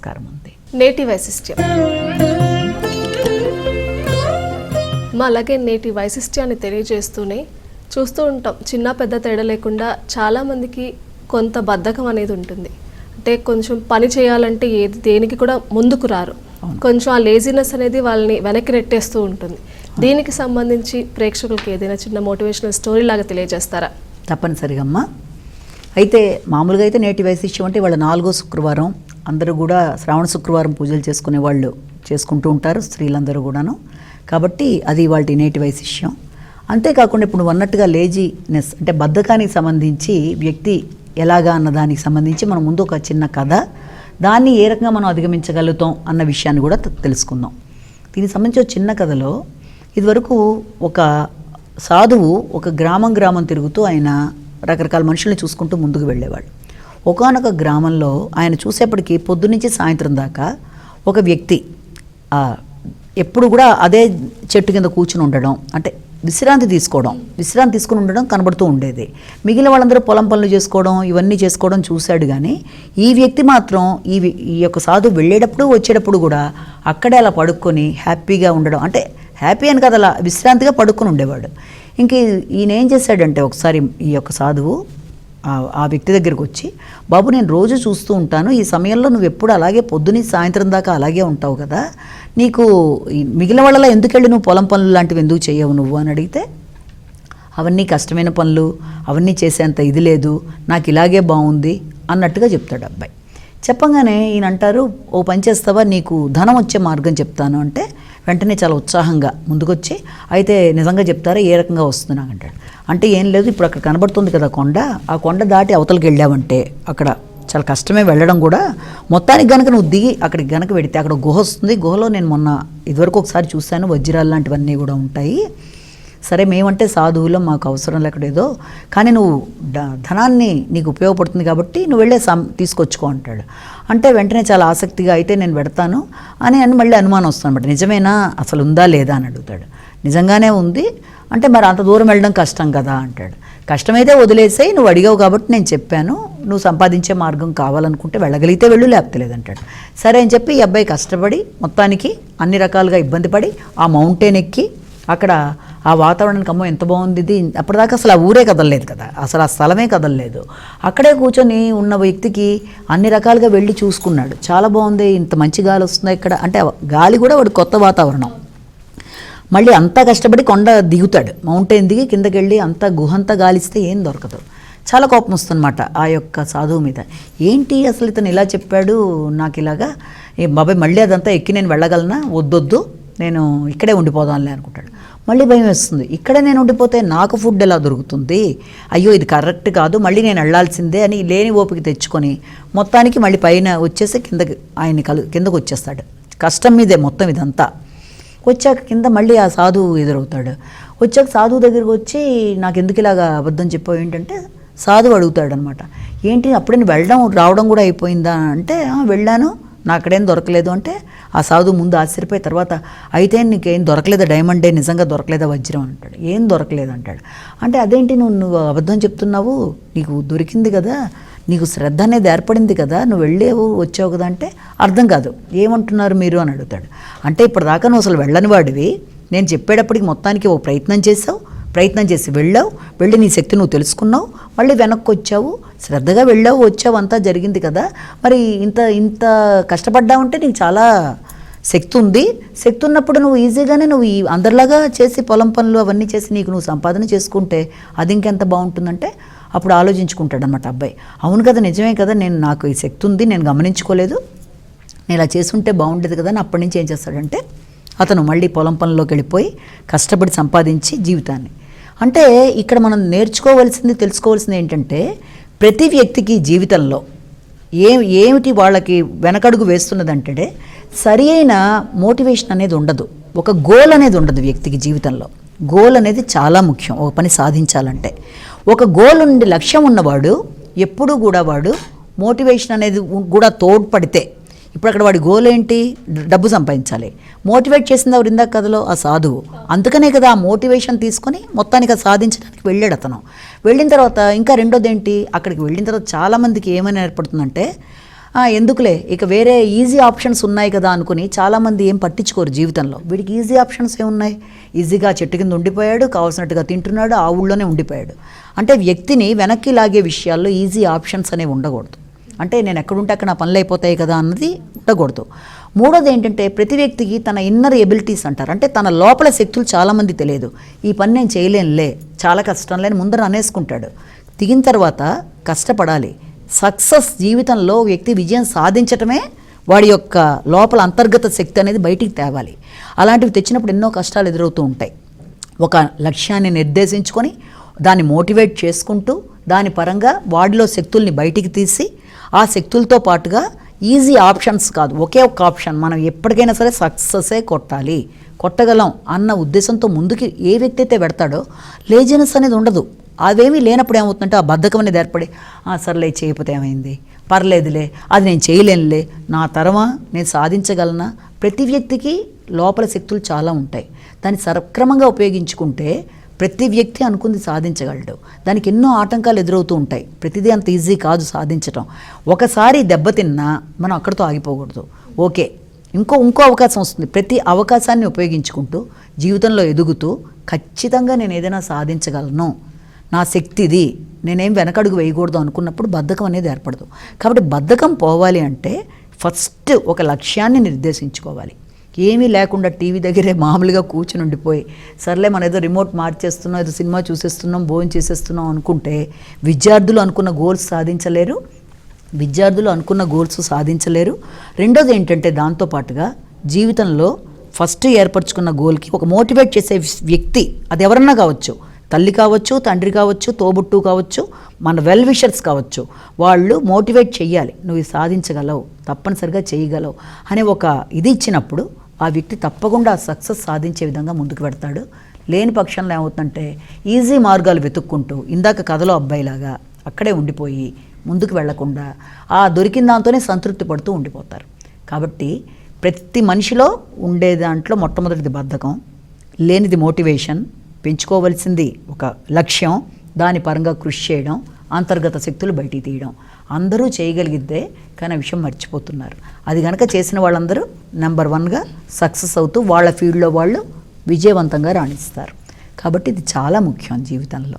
నమస్కారం ఉంది నేటి వైశిష్ట్యం. మా అలాగే నేటి వైశిష్ట్యాన్ని తెలియజేస్తూనే చూస్తూ ఉంటాం. చిన్న పెద్ద తేడా లేకుండా చాలామందికి కొంత బద్ధకం అనేది ఉంటుంది. అంటే కొంచెం పని చేయాలంటే ఏది దేనికి కూడా ముందుకు రారు. కొంచెం ఆ లేజినెస్ అనేది వాళ్ళని వెనక్కి నెట్టేస్తూ ఉంటుంది. దీనికి సంబంధించి ప్రేక్షకులకి ఏదైనా చిన్న మోటివేషనల్ స్టోరీ లాగా తెలియజేస్తారా? తప్పనిసరిగా అమ్మా. అయితే మామూలుగా అయితే నేటి వైశిష్యం అంటే వాళ్ళ నాలుగో శుక్రవారం. అందరూ కూడా శ్రావణ శుక్రవారం పూజలు చేసుకునే వాళ్ళు చేసుకుంటూ ఉంటారు స్త్రీలందరూ కూడాను. కాబట్టి అది వాళ్ళ నేటి వైశిష్యం. అంతేకాకుండా ఇప్పుడు అన్నట్టుగా లేజీనెస్ అంటే బద్ధకానికి సంబంధించి వ్యక్తి ఎలాగా అన్న దానికి సంబంధించి మనం ముందు ఒక చిన్న కథ. దాన్ని ఏ రకంగా మనం అధిగమించగలుగుతాం అన్న విషయాన్ని కూడా తెలుసుకుందాం. దీనికి సంబంధించి ఒక చిన్న కథలో ఇదివరకు ఒక సాధువు ఒక గ్రామం గ్రామం తిరుగుతూ ఆయన రకరకాల మనుషుల్ని చూసుకుంటూ ముందుకు వెళ్ళేవాడు. ఒకానొక గ్రామంలో ఆయన చూసేప్పటికి పొద్దునుంచి సాయంత్రం దాకా ఒక వ్యక్తి ఎప్పుడు కూడా అదే చెట్టు కింద కూర్చుని ఉండడం అంటే విశ్రాంతి తీసుకోవడం విశ్రాంతి తీసుకుని ఉండడం కనబడుతూ ఉండేది. మిగిలిన వాళ్ళందరూ పొలం పనులు చేసుకోవడం ఇవన్నీ చేసుకోవడం చూశాడు కానీ ఈ వ్యక్తి మాత్రం ఈ ఈ యొక్క సాధువు వెళ్ళేటప్పుడు వచ్చేటప్పుడు కూడా అక్కడే అలా పడుకొని హ్యాపీగా ఉండడం అంటే హ్యాపీ అని కదా అలా విశ్రాంతిగా పడుకొని ఉండేవాడు. ఇంక ఈయన ఏం చేశాడంటే ఒకసారి ఈ యొక్క సాధువు ఆ- వ్యక్తి దగ్గరికి వచ్చి బాబు నేను రోజు చూస్తూ ఉంటాను. ఈ సమయంలో నువ్వు ఎప్పుడు అలాగే పొద్దుని సాయంత్రం దాకా అలాగే ఉంటావు కదా. నీకు ఈ మిగిలిన వాళ్ళలా ఎందుకు వెళ్ళి నువ్వు పొలం పనులు లాంటివి ఎందుకు చేయవు నువ్వు? అని అడిగితే అవన్నీ కష్టమైన పనులు. అవన్నీ చేసేంత ఇది లేదు. నాకు ఇలాగే బాగుంది అన్నట్టుగా చెప్తాడు అబ్బాయి. చెప్పగానే ఈయన అంటారు ఓ పని చేస్తావా? నీకు ధనం వచ్చే మార్గం చెప్తాను. అంటే వెంటనే చాలా ఉత్సాహంగా ముందుకొచ్చి అయితే నిజంగా చెప్తారా? ఏ రకంగా వస్తుంది? నాకు అంటాడు. అంటే ఏం లేదు ఇప్పుడు అక్కడ కనబడుతుంది కదా కొండ. ఆ కొండ దాటి అవతలకి వెళ్ళావంటే అక్కడ చాలా కష్టమే వెళ్ళడం కూడా. మొత్తానికి గనక నువ్వు దిగి అక్కడికి గనక వెడితే అక్కడ గుహ వస్తుంది. గుహలో నేను మొన్న ఇదివరకు ఒకసారి చూశాను వజ్రాలు లాంటివన్నీ కూడా ఉంటాయి. సరే మేమంటే సాధువులం మాకు అవసరం లేకడేదో కానీ నువ్వు ధనాన్ని నీకు ఉపయోగపడుతుంది కాబట్టి నువ్వు వెళ్ళే సం తీసుకొచ్చుకో అంటాడు. అంటే వెంటనే చాలా ఆసక్తిగా అయితే నేను పెడతాను అని అని మళ్ళీ అనుమానం వస్తుంది అనమాట నిజమేనా? అసలు ఉందా లేదా అని అడుగుతాడు. నిజంగానే ఉంది. అంటే మరి అంత దూరం వెళ్ళడం కష్టం కదా అంటాడు. కష్టమైతే వదిలేసాయి నువ్వు అడిగావు కాబట్టి నేను చెప్పాను. నువ్వు సంపాదించే మార్గం కావాలనుకుంటే వెళ్ళగలిగితే వెళ్ళు లేకపోతే లేదంటాడు. సరే అని చెప్పి ఈ అబ్బాయి కష్టపడి మొత్తానికి అన్ని రకాలుగా ఇబ్బంది పడి ఆ మౌంటైన్ ఎక్కి అక్కడ ఆ వాతావరణానికి అమ్మో ఎంత బాగుంది ఇది? అప్పటిదాకా అసలు ఆ ఊరే కదలలేదు కదా. అసలు ఆ స్థలమే కదలలేదు. అక్కడే కూర్చొని ఉన్న వ్యక్తికి అన్ని రకాలుగా వెళ్ళి చూసుకున్నాడు. చాలా బాగుంది ఇంత మంచి గాలి వస్తుంది ఇక్కడ. అంటే గాలి కూడా వాడు కొత్త వాతావరణం. మళ్ళీ అంతా కష్టపడి కొండ దిగుతాడు. మౌంటైన్ దిగి కిందకి వెళ్ళి అంతా గుహంతా గాలిస్తే ఏం దొరకదు. చాలా కోపం వస్తుందన్నమాట ఆ యొక్క సాధువు మీద. ఏంటి అసలు ఇతను ఇలా చెప్పాడు? నాకు ఇలాగా ఏ బాబాయ్ మళ్ళీ అదంతా ఎక్కి నేను వెళ్ళగలనా? వద్దొద్దు. నేను ఇక్కడే ఉండిపోదాంలే అనుకుంటాడు. మళ్ళీ భయం వేస్తుంది. ఇక్కడే నేను ఉండిపోతే నాకు ఫుడ్ ఎలా దొరుకుతుంది? అయ్యో ఇది కరెక్ట్ కాదు మళ్ళీ నేను వెళ్ళాల్సిందే అని లేని ఓపిక తెచ్చుకొని మొత్తానికి మళ్ళీ పైన వచ్చేసి కిందకి ఆయన్ని కలు కిందకు వచ్చేస్తాడు. కష్టం మీదే మొత్తం ఇదంతా. వచ్చాక కింద మళ్ళీ ఆ సాధువు ఎదురవుతాడు. వచ్చాక సాధువు దగ్గరికి వచ్చి నాకు ఎందుకు ఇలాగా అబద్ధం చెప్పావు? ఏంటంటే సాధువు అడుగుతాడు అనమాట ఏంటి అప్పుడే వెళ్ళడం రావడం కూడా అయిపోయిందా? అంటే వెళ్ళాను నా అక్కడేం దొరకలేదు అంటే ఆ సాధువు ముందు ఆశ్చర్యపోయి తర్వాత అయితే నీకేం దొరకలేదా డైమండ్ నిజంగా దొరకలేదా వజ్రం? అంటాడు. ఏం దొరకలేదు అంటాడు. అంటే అదేంటి నువ్వు నువ్వు అబద్ధం చెప్తున్నావు? నీకు దొరికింది కదా? నీకు శ్రద్ధ అనేది ఏర్పడింది కదా? నువ్వు వెళ్ళేవు వచ్చావు కదా? అంటే అర్థం కాదు. ఏమంటున్నారు మీరు? అని అడుగుతాడు. అంటే ఇప్పటిదాకా నువ్వు అసలు వెళ్ళని వాడివి? నేను చెప్పేటప్పటికి మొత్తానికి ఓ ప్రయత్నం చేసావు ప్రయత్నం చేసి వెళ్ళావు వెళ్ళి నీ శక్తి నువ్వు తెలుసుకున్నావు మళ్ళీ వెనక్కి వచ్చావు. శ్రద్ధగా వెళ్ళావు వచ్చావు అంతా జరిగింది కదా. మరి ఇంత ఇంత కష్టపడ్డావంటే నీకు చాలా శక్తి ఉంది. శక్తి ఉన్నప్పుడు నువ్వు ఈజీగానే నువ్వు ఈ అందరిలాగా చేసి పొలం పనులు అవన్నీ చేసి నీకు నువ్వు సంపాదన చేసుకుంటే అది ఇంకెంత బాగుంటుందంటే అప్పుడు ఆలోచించుకుంటాడనమాట అబ్బాయి. అవును కదా నిజమే కదా నేను నాకు ఈ శక్తి ఉంది నేను గమనించుకోలేదు. నేను ఇలా చేసుంటే బాగుండేది కదా అని అప్పటి నుంచి ఏం చేస్తాడంటే అతను మళ్ళీ పొలం పనిలోకి వెళ్ళిపోయి కష్టపడి సంపాదించి జీవితాన్ని. అంటే ఇక్కడ మనం నేర్చుకోవాల్సింది తెలుసుకోవాల్సింది ఏంటంటే ప్రతి వ్యక్తికి జీవితంలో ఏ ఏమిటి వాళ్ళకి వెనకడుగు వేస్తున్నదంటే సరి అయిన మోటివేషన్ అనేది ఉండదు. ఒక గోల్ అనేది ఉండదు వ్యక్తికి జీవితంలో. గోల్ అనేది చాలా ముఖ్యం ఒక పని సాధించాలంటే. ఒక గోల్ ఉండి లక్ష్యం ఉన్నవాడు ఎప్పుడూ కూడా వాడు మోటివేషన్ అనేది కూడా తోడ్పడితే ఇప్పుడు అక్కడ వాడి గోల్ ఏంటి? డబ్బు సంపాదించాలి. మోటివేట్ చేసింది ఎవరు ఇందాక కథలో? ఆ సాధువు. అందుకనే కదా ఆ మోటివేషన్ తీసుకొని మొత్తానికి అది సాధించడానికి వెళ్ళాడు అతను. వెళ్ళిన తర్వాత ఇంకా రెండోది ఏంటి అక్కడికి వెళ్ళిన తర్వాత చాలామందికి ఏమైనా ఏర్పడుతుందంటే ఎందుకులే? ఇక వేరే ఈజీ ఆప్షన్స్ ఉన్నాయి కదా అనుకుని చాలామంది ఏం పట్టించుకోరు జీవితంలో. వీడికి ఈజీ ఆప్షన్స్ ఏమున్నాయి? ఈజీగా చెట్టు కింద ఉండిపోయాడు కావాల్సినట్టుగా తింటున్నాడు ఆ ఊళ్ళోనే ఉండిపోయాడు. అంటే వ్యక్తిని వెనక్కి లాగే విషయాల్లో ఈజీ ఆప్షన్స్ అనేవి ఉండకూడదు. అంటే నేను ఎక్కడుంటే అక్కడ నా పనులు అయిపోతాయి కదా అన్నది ఉండకూడదు. మూడోది ఏంటంటే ప్రతి వ్యక్తికి తన ఇన్నర్ ఎబిలిటీస్ అంటారు. అంటే తన లోపల శక్తులు చాలామంది తెలియదు. ఈ పని నేను చేయలేనులే చాలా కష్టం లేని ముందర అనేసుకుంటాడు. దిగిన తర్వాత కష్టపడాలి. సక్సెస్ జీవితంలో వ్యక్తి విజయం సాధించటమే వాడి యొక్క లోపల అంతర్గత శక్తి అనేది బయటికి తేవాలి. అలాంటివి తెచ్చినప్పుడు ఎన్నో కష్టాలు ఎదురవుతూ ఉంటాయి. ఒక లక్ష్యాన్ని నిర్దేశించుకొని దాన్ని మోటివేట్ చేసుకుంటూ దాని పరంగా వాడిలో శక్తుల్ని బయటికి తీసి ఆ శక్తులతో పాటుగా ఈజీ ఆప్షన్స్ కాదు ఒకే ఒక్క ఆప్షన్. మనం ఎప్పటికైనా సరే సక్సెసే కొట్టాలి. కొట్టగలం అన్న ఉద్దేశంతో ముందుకి ఏ వ్యక్తి అయితే పెడతాడో లేజినెస్ అనేది ఉండదు. అవేమీ లేనప్పుడు ఏమవుతుందంటే ఆ బద్ధకం అనేది ఏర్పడి సర్లే చేయకపోతే ఏమైంది? పర్లేదులే అది నేను చేయలేనులే. నా తరమా నేను సాధించగలనా? ప్రతి వ్యక్తికి లోపల శక్తులు చాలా ఉంటాయి. దాన్ని సక్రమంగా ఉపయోగించుకుంటే ప్రతి వ్యక్తి అనుకుంది సాధించగలడు. దానికి ఎన్నో ఆటంకాలు ఎదురవుతూ ఉంటాయి. ప్రతిదీ అంత ఈజీ కాదు సాధించటం. ఒకసారి దెబ్బతిన్నా మనం అక్కడితో ఆగిపోకూడదు. ఓకే. ఇంకో ఇంకో అవకాశం వస్తుంది. ప్రతి అవకాశాన్ని ఉపయోగించుకుంటూ జీవితంలో ఎదుగుతూ ఖచ్చితంగా నేను ఏదైనా సాధించగలను. నా శక్తి ఇది నేనేం వెనకడుగు వేయకూడదు అనుకున్నప్పుడు బద్ధకం అనేది ఏర్పడదు. కాబట్టి బద్ధకం పోవాలి అంటే ఫస్ట్ ఒక లక్ష్యాన్ని నిర్దేశించుకోవాలి. ఏమీ లేకుండా టీవీ దగ్గరే మామూలుగా కూర్చుని ఉండిపోయి సర్లే మన ఏదో రిమోట్ మార్చేస్తున్నాం ఏదో సినిమా చూసేస్తున్నాం భోజనం చేసేస్తున్నాం అనుకుంటే విద్యార్థులు అనుకున్న గోల్స్ సాధించలేరు. విద్యార్థులు అనుకున్న గోల్స్ సాధించలేరు. రెండోది ఏంటంటే దాంతోపాటుగా జీవితంలో ఫస్ట్ ఏర్పరచుకున్న గోల్కి ఒక మోటివేట్ చేసే వ్యక్తి అది ఎవరన్నా కావచ్చు తల్లి కావచ్చు తండ్రి కావచ్చు తోబుట్టు కావచ్చు మన వెల్ విషర్స్ కావచ్చు వాళ్ళు మోటివేట్ చెయ్యాలి. నువ్వు సాధించగలవు తప్పనిసరిగా చేయగలవు అనే ఒక ఇది ఇచ్చినప్పుడు ఆ వ్యక్తి తప్పకుండా సక్సెస్ సాధించే విధంగా ముందుకు పెడతాడు. లేని పక్షంలో ఏమవుతుందంటే ఈజీ మార్గాలు వెతుక్కుంటూ ఇందాక కథలో అబ్బాయిలాగా అక్కడే ఉండిపోయి ముందుకు వెళ్ళకుండా ఆ దొరికిన దాంతోనే సంతృప్తి పడుతూ ఉండిపోతారు. కాబట్టి ప్రతి మనిషిలో ఉండే దాంట్లో మొట్టమొదటిది బద్ధకం లేనిది మోటివేషన్ పెంచుకోవలసింది ఒక లక్ష్యం దాని పరంగా కృషి చేయడం అంతర్గత శక్తులు బయటికి తీయడం. అందరూ చేయగలిగితే కానీ ఆ విషయం మర్చిపోతున్నారు. అది కనుక చేసిన వాళ్ళందరూ నెంబర్ వన్గా సక్సెస్ అవుతూ వాళ్ళ ఫీల్డ్లో వాళ్ళు విజయవంతంగా రాణిస్తారు. కాబట్టి ఇది చాలా ముఖ్యం జీవితంలో.